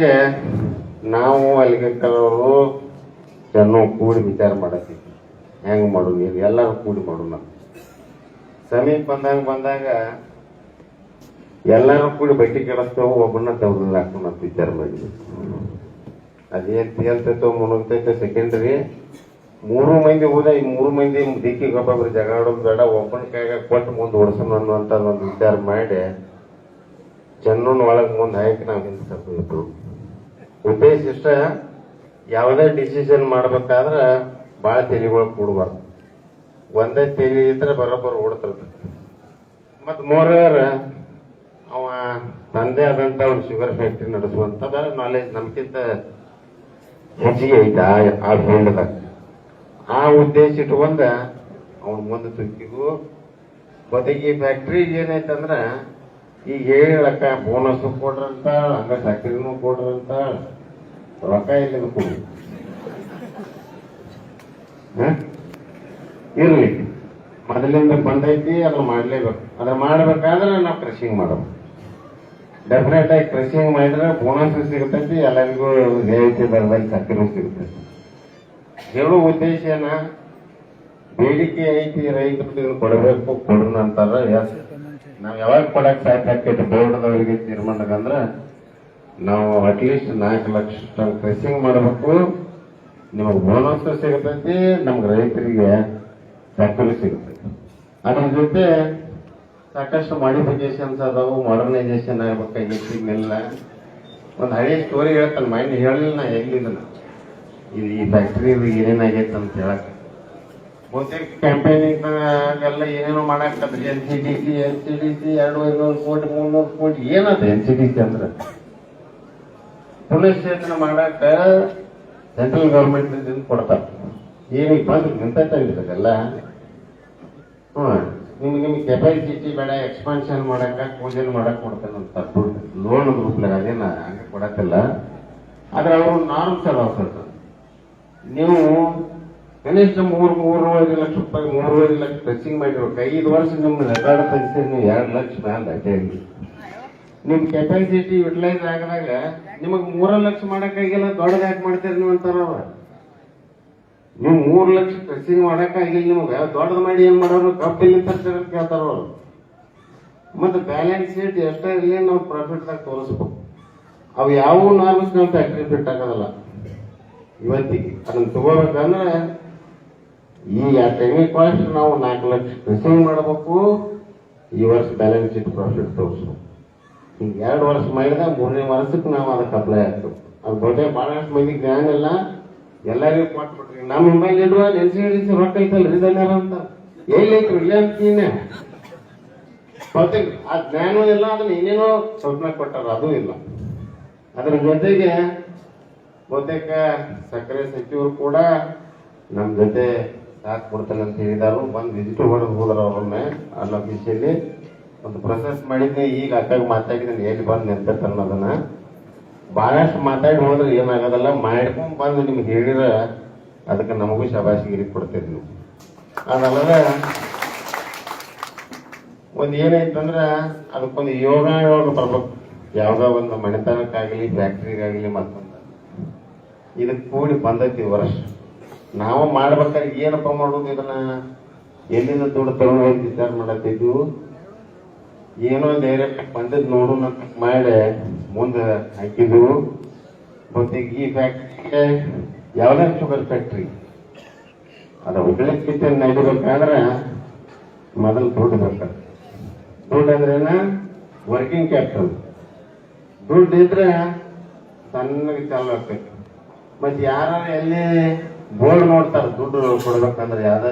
ಸಲುವಾಗಿ ನಾವು ಅಲ್ಲಿಗೆ ಕೆಲವರು ಜನ ಕೂಡಿ ವಿಚಾರ ಮಾಡತ್ತೀವಿ ಹೆಂಗೆ ಮಾಡೋದು ಇದು ಎಲ್ಲರೂ ಕೂಡಿ ಮಾಡೋಣ. ಸಮೀಪ ಬಂದಾಗ ಬಂದಾಗ ಎಲ್ಲರೂ ಕೂಡಿ ಬಟ್ಟೆ ಕೆಡಿಸ್ತೇವೆ ಒಬ್ಬನ ತವ್ರನ್ನ ಹಾಕೊಂಡು ಅಂತ ವಿಚಾರ ಮಾಡಿದ್ವಿ. ಅದೇನು ತೇಲ್ತೈತೋ ಮುಳುಗ್ತೈತೋ ಸೆಕೆಂಡ್ರಿ ಮೂರು ಮಂದಿ ಹೋದ, ಈ ಮೂರು ಮಂದಿ ದಿಕ್ಕಿ ಒಬ್ಬೊಬ್ರು ಜಗಳ ಆಡೋದು ಬೇಡ, ಒಬ್ಬನ ಕೈಗೆ ಕೊಟ್ಟು ಮುಂದೆ ಓಡಿಸೋಣ ಅನ್ನುವಂಥ ಒಂದು ವಿಚಾರ ಮಾಡಿ ಚೆನ್ನೂನ್ ಒಳಗೆ ಮುಂದೆ ಹಾಕಿ ನಾವು ಹಿಂದೆ ತಪ್ಪಿದ್ರು ಉದ್ದೇಶ ಯಾವುದೇ ಡಿಸಿಷನ್ ಮಾಡ್ಬೇಕಾದ್ರೆ ಭಾಳ ತಲೆಗಳು ಕೂಡಬಾರ್ದು. ಒಂದೇ ತೆಲಿ ಇದ್ರೆ ಬರೋಬ್ಬರ ಓಡ್ತಿರ್ತದೆ ಮತ್ತು ಮೋರರ್ ಅವ ತಂದೆ ಆದಂತ ಒಂದು ಶುಗರ್ ಫ್ಯಾಕ್ಟ್ರಿ ನಡೆಸುವಂತ ನಾಲೆಜ್ ನಮ್ಗಿಂತ ಹೆಚ್ಚಿಗೆ ಐತೆ ಆ ಆ ಫೀಲ್ಡ್ದಾಗ ಆ ಉದ್ದೇಶ ಇಟ್ಕೊಂಡ ಅವನ್ ಮುಂದೆ ತುಕ್ಕಿಗೂ ಬದಗಿ ಫ್ಯಾಕ್ಟ್ರಿ ಏನೈತಂದ್ರ ಈಗ ಹೇಳಕ್ಕ ಬೋನಸ್ ಕೊಡ್ರಂತ, ಹಂಗ ಸಕ್ರಿನೂ ಕೊಡ್ರಂತ, ರೊಕ್ಕ ಇಲ್ಲಿ ಕೊಡಿ? ಇರ್ಲಿ. ಮೊದಲಿಂದ ಬಂದೈತಿ, ಅದನ್ನ ಮಾಡ್ಲೇಬೇಕು. ಅದನ್ನ ಮಾಡ್ಬೇಕಾದ್ರೆ ನಾವು ಕೃಷಿಂಗ್ ಮಾಡೋದು. ಡೆಫಿನೆಟ್ ಆಗಿ ಕೃಷಿಂಗ್ ಮಾಡಿದ್ರೆ ಬೋನಸ್ ಸಿಗ್ತೈತಿ, ಎಲ್ಲರಿಗೂ ರಿಯಾಯಿತಿ ದರದಲ್ಲಿ ಸಕ್ಕರೆ ಸಿಗ್ತೈತಿ. ಹೇಳೋ ಉದ್ದೇಶ ಏನ? ಬೇಡಿಕೆ ಐತಿ ರೈತರು ಕೊಡಬೇಕು ಕೊಡೋಣ ಅಂತಾರ ನಾವ್ ಯಾವಾಗ ಕೊಡಕ್ ಸಾಧ್ಯ ಆಕೈತಿ ಬೋರ್ಡ್ದವರಿಗೆ ನಾವು ಅಟ್ಲೀಸ್ಟ್ ನಾಲ್ಕು ಲಕ್ಷ ಟನ್ ಕ್ರೆಸಿಂಗ್ ಮಾಡಬೇಕು. ನಿಮಗೆ ಬೋನಸ್ ಸಿಗತೈತಿ, ನಮ್ಗೆ ರೈತರಿಗೆ ಸಕ್ಕರೆ ಸಿಗತೈತಿ. ಅದ್ರ ಜೊತೆ ಸಾಕಷ್ಟು ಮಾಡಿಫಿಕೇಶನ್ಸ್ ಅದಾವು ಮಾಡರ್ನೈಸೇಷನ್ ಆಗ್ಬೇಕಾಗಿತ್ತು ಇನ್ನೆಲ್ಲ ಒಂದು ಹಳೆ ಸ್ಟೋರಿ ಹೇಳ್ತಾನೆ ಮೈಂಡ್ ಹೇಳಿಲ್ಲ ನಾ ಎಲ್ಲಿದ್ದ ಇದು ಈ ಫ್ಯಾಕ್ಟ್ರಿ ಏನೇನಾಗೈತೆ ಅಂತ ಹೇಳಕ್ ಬಹುತೇಕ ಕ್ಯಾಂಪೇನಿಂಗ್ ಎಲ್ಲ ಏನೇನೋ ಮಾಡಾಕತ್ರಿ N C D C N C D C ಎರಡು ಐನೂರು ಕೋಟಿ ಮುನ್ನೂರು ಕೋಟಿ ಏನದ? ಎನ್ ಸಿ ಡಿ ಸಿ ಅಂದ್ರೆ? ಪುನಶ್ಚೇತನ ಮಾಡಾಕ ಸೆಂಟ್ರಲ್ ಗೌರ್ಮೆಂಟ್ ಕೊಡ್ತಾರ. ಏನೀಗ ಬಂದ್ರೆ ನಿಂತೈತಲ್ಲ ಹ್ಮ್ ನಿಮ್ಗೆ ನಿಮ್ಗೆ ಕೆಪಾಸಿಟಿ ಬೇಡ ಎಕ್ಸ್ಪಾನ್ಷನ್ ಮಾಡಕ ಪೂಜೆ ಮಾಡಕ್ ಕೊಡ್ತೇನಂತ ಲೋನ್ ರೂಪ್ಲಾಗ ಅದೇನ ಹಂಗೆ ಕೊಡಕ್ಕಲ್ಲ. ಆದ್ರೆ ಅವರು ನಾರ್ಮ್ಸ್ ಅದಾವ ಸರ್ ನೀವು ಕನಿಷ್ಠ ಮೂರು ಮೂರುವರೆ ಲಕ್ಷ ರೂಪಾಯಿ ಮೂರುವರೆ ಲಕ್ಷ ಟಚಿಂಗ್ ಮಾಡಿರ್ಬೇಕು ಐದು ವರ್ಷ ನಿಮ್ಮ ರೆಕಾರ್ಡ್ ತೆಗಿಸಿದ್ರೆ ನೀವು ಎರಡು ಲಕ್ಷ ಮ್ಯಾಲ ಅಷ್ಟೇ ನಿಮ್ ಕೆಪಾಸಿಟಿ ಯುಟಿಲೈಸ್ ಆಗದಾಗ ನಿಮಗ್ ಮೂರ ಲಕ್ಷ ಮಾಡಕ್ಕಾಗಿಲ್ಲ ದೊಡ್ಡದ ಯಾಕೆ ಮಾಡ್ತೀರಿ ನೀವು ಅಂತಾರ ಅವ್ರ. ನೀವು ಮೂರ್ ಲಕ್ಷ ಟಚಿಂಗ್ ಮಾಡಕ್ಕಾಗಿಲ್ಲ ನಿಮಗ, ದೊಡ್ಡದು ಮಾಡಿ ಏನ್ ಮಾಡೋರು ಕಪ್ಪಿಲ್ಲಿ ಇಲ್ಲಿ ಅಂತ ಕೇಳ್ತಾರ ಅವರು. ಮತ್ತೆ ಬ್ಯಾಲೆನ್ಸ್ ಶೀಟ್ ಎಷ್ಟೇ ಇರಲಿ ನಾವು ಪ್ರಾಫಿಟ್ ದಾಗ ತೋರಿಸ್ಬೇಕು. ಅವು ಯಾವ ನಾರ್ಮಲ್ಸ್ ನಾವು ಫ್ಯಾಕ್ಟ್ರಿ ಫಿಟ್ ಆಗೋದಲ್ಲ. ಇವತ್ತಿಗೆ. ಅದನ್ನ ತಗೋಬೇಕಂದ್ರೆ ಈ ಟೈಮಿಂಗ್ ಕಾಸ್ಟ್ ನಾವು ನಾಲ್ಕು ಲಕ್ಷ ರಿಸೀವ್ ಮಾಡಬೇಕು. ಈ ವರ್ಷ ಬ್ಯಾಲೆನ್ಸ್ ಶೀಟ್ ಪ್ರಾಫಿಟ್ ತೋರಿಸ್ಬೇಕು. ಈಗ ಎರಡು ವರ್ಷ ಮಾಡಿದ ಮೂರನೇ ವರ್ಷಕ್ಕೆ ನಾವು ಅದಕ್ಕೆ ಅಪ್ಲೈ ಆಗ್ತೇವೆ. ಅದು ಬಹುತೇಕ ಭಾಳಷ್ಟು ಮಂದಿ ಜ್ಞಾನ ಇಲ್ಲ ಎಲ್ಲರಿಗೂ ಕೊಟ್ಬಿಟ್ರಿ ನಮ್ಮ ಮೊಬೈಲ್ ಇಡುವ ಎಲ್ಸಿ ಎಲ್ಸಿ ರೊಕ್ಕ ಐತಲ್ರಿ ಇದನ್ಯಾರ ಅಂತ? ಎಲ್ಲಿ ಐತ್ರಿ ಇಲ್ಲೇ ಅಂತೀನಿ ಬಹುತೇಕ ಆ ಜ್ಞಾನ ಇಲ್ಲ, ಅದನ್ನ ಏನೇನೋ ಸ್ವಪ್ನ ಕೊಟ್ಟಾರ ಅದು ಇಲ್ಲ. ಅದ್ರ ಜೊತೆಗೆ ಬಹುತೇಕ ಸಕ್ಕರೆ ಸಚಿವರು ಕೂಡ ನಮ್ಮ ಜೊತೆ ಸಾಥ್ ಕೊಡ್ತಾನೆ ಅಂತ ಹೇಳಿದಾರು, ಬಂದು ವಿಸಿಟ್ ಹೊಡೆದು ಹೋದ್ರ ಅವ್ರನ್ನ ಅಲ್ಲಿ ಆಫೀಸಲ್ಲಿ ಒಂದು ಪ್ರೊಸೆಸ್ ಮಾಡಿದ್ದೆ, ಈಗ ಅಕ್ಕಾಗ ಮಾತಾಡಿದ್ದೀನಿ, ಎಲ್ಲಿ ಬಂದು ನಿಂತೈತೆ ಅನ್ನೋದನ್ನ. ಬಹಳಷ್ಟು ಮಾತಾಡಿ ಹೋದ್ರೆ ಏನಾಗೋದಲ್ಲ, ಮಾಡ್ಕೊಂಡ್ ಬಂದು ನಿಮ್ಗೆ ಹೇಳಿರ ಅದಕ್ಕೆ ನಮಗೂ ಶಬಾಸಿಗಿರಿ ಕೊಡ್ತೀರಿ ನೀವು. ಅದಲ್ಲದೆ, ಒಂದ್ ಏನಾಯ್ತಂದ್ರೆ ಅದಕ್ಕೊಂದು ಯೋಗ ಯೋಗ ಬರ್ಬೇಕು. ಯಾವ್ದೋ ಒಂದು ಮನೆತನಕ್ಕಾಗಲಿ ಫ್ಯಾಕ್ಟ್ರಿಗಾಗಲಿ ಮತ್ತೊಂದು. ಇದಕ್ಕೆ ಕೂಡಿ ಬಂದೈತಿ ವರ್ಷ. ನಾವು ಮಾಡ್ಬೇಕಾದ್ರೆ ಏನಪ್ಪ ಮಾಡೋದು ಇದನ್ನ? ಎಲ್ಲಿಂದ ದುಡ್ಡು ತಗೊಂಡು ವಿಚಾರ ಮಾಡತ್ತಿದ್ವು ಏನೋ ಡೈರೆಕ್ಟ್ ಬಂದದ್ ನೋಡೋಣ ಮಾಡಿ ಮುಂದೆ ಹಾಕಿದ್ವು. ಮತ್ತೆ ಈ ಫ್ಯಾಕ್ಟ್ರಿ ಯಾವ್ದೇ ಶುಗರ್ ಫ್ಯಾಕ್ಟ್ರಿ ಅದ ಉಗ್ಲಿಕ್ಕೆ ನಡಿಬೇಕಾದ್ರೆ ಮೊದಲು ದುಡ್ಡು ಬೇಕಾದ್ರೆ ದುಡ್ಡು ಅಂದ್ರೇನ ವರ್ಕಿಂಗ್ ಕ್ಯಾಪಿಟಲ್ ದುಡ್ಡು ಇದ್ರೆ ಸಣ್ಣಗೆ ಚಾಲು ಆಗ್ತೈತಿ. ಮತ್ತೆ ಯಾರು ಎಲ್ಲಿ ಬೋರ್ಡ್ ನೋಡ್ತಾರೆ, ದುಡ್ಡು ಕೊಡ್ಬೇಕಂದ್ರೆ ಯಾವ್ದ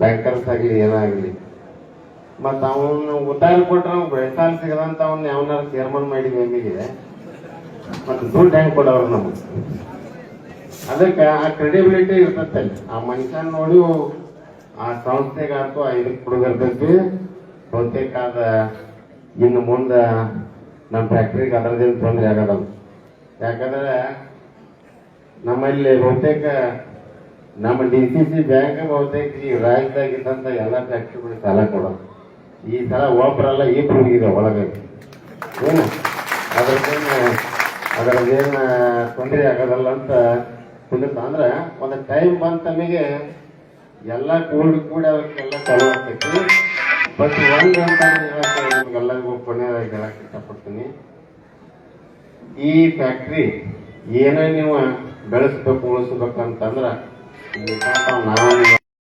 ಬ್ಯಾಂಕರ್ಸ್ ಆಗಲಿ, ಏನಾಗಲಿ. ಮತ್ತ ಅವನು ಉದ್ದಾರ ಕೊಟ್ರೆ ಅವ್ನು ಬೆಳೆಸಾಲ ಸಿಗದಂತ ಅವ್ನ ಯಾವನಾರ ಚೇರ್ಮನ್ ಮಾಡಿದ ಎಮ್ಮಿಗೆ ಮತ್ತೆ ದುಡ್ಡು ಹೆಂಗ್ ಕೊಡೋರು ನಮಗೆ? ಅದಕ್ಕೆ ಆ ಕ್ರೆಡಿಬಿಲಿಟಿ ಇರ್ತೈತಲ್ಲಿ ಆ ಮನುಷ್ಯನ್ ನೋಡಿ ಆ ಸಂಸ್ಥೆಗೆ ಆಯ್ತು ಆ ಇದಕ್ಕೆ ಕೊಡಗಿರ್ತೈತಿ ಬಹುತೇಕ ಅದ ಇನ್ನು ಮುಂದೆ ನಮ್ಮ ಫ್ಯಾಕ್ಟ್ರಿಗೆ ಅದರದೇನು ತೊಂದರೆ ಆಗಲ್ಲ. ಯಾಕಂದ್ರೆ ನಮ್ಮಲ್ಲಿ ಬಹುತೇಕ ನಮ್ಮ ಡಿ ಸಿ ಸಿ ಬ್ಯಾಂಕ್ ಬಹುತೇಕ ಈ ರಾಜ್ಯದಾಗ ಇದ್ದಂತ ಎಲ್ಲ ಫ್ಯಾಕ್ಟ್ರಿಗಳು ಸಾಲ ಕೊಡೋದು. ಈ ಸಲ ಒಬ್ಬರಲ್ಲ ಇಬ್ರು ಹುಡುಗಿದ ಒಳಗೆ ಏನು? ಅದ್ರದ್ದೇನು, ಅದರದ್ದೇನು ತೊಂದರೆ ಆಗೋದಲ್ಲ ಅಂತ ತಿಳಿತ ಅಂದ್ರೆ ಒಂದು ಟೈಮ್ ಬಂತ ನಮಗೆ ಎಲ್ಲ ಕೂಡ ಕೂಡ ಅವಕ್ಕೆಲ್ಲ ಚಾಲೂ ಆಗ್ತೈತಿ. ಬಟ್ ಒಂದು ಅಂತ ನಿಮಗೆಲ್ಲರಿಗೂ ನಿಮ್ಗೆಲ್ಲರಿಗೂ ಕೊನೆಯದಾಗಿ ಹೇಳಕ್ ಇಷ್ಟಪಡ್ತೀನಿ. ಈ ಫ್ಯಾಕ್ಟ್ರಿ ಏನೇ ನೀವು ಬೆಳೆಸ್ಬೇಕು ಉಳಿಸ್ಬೇಕು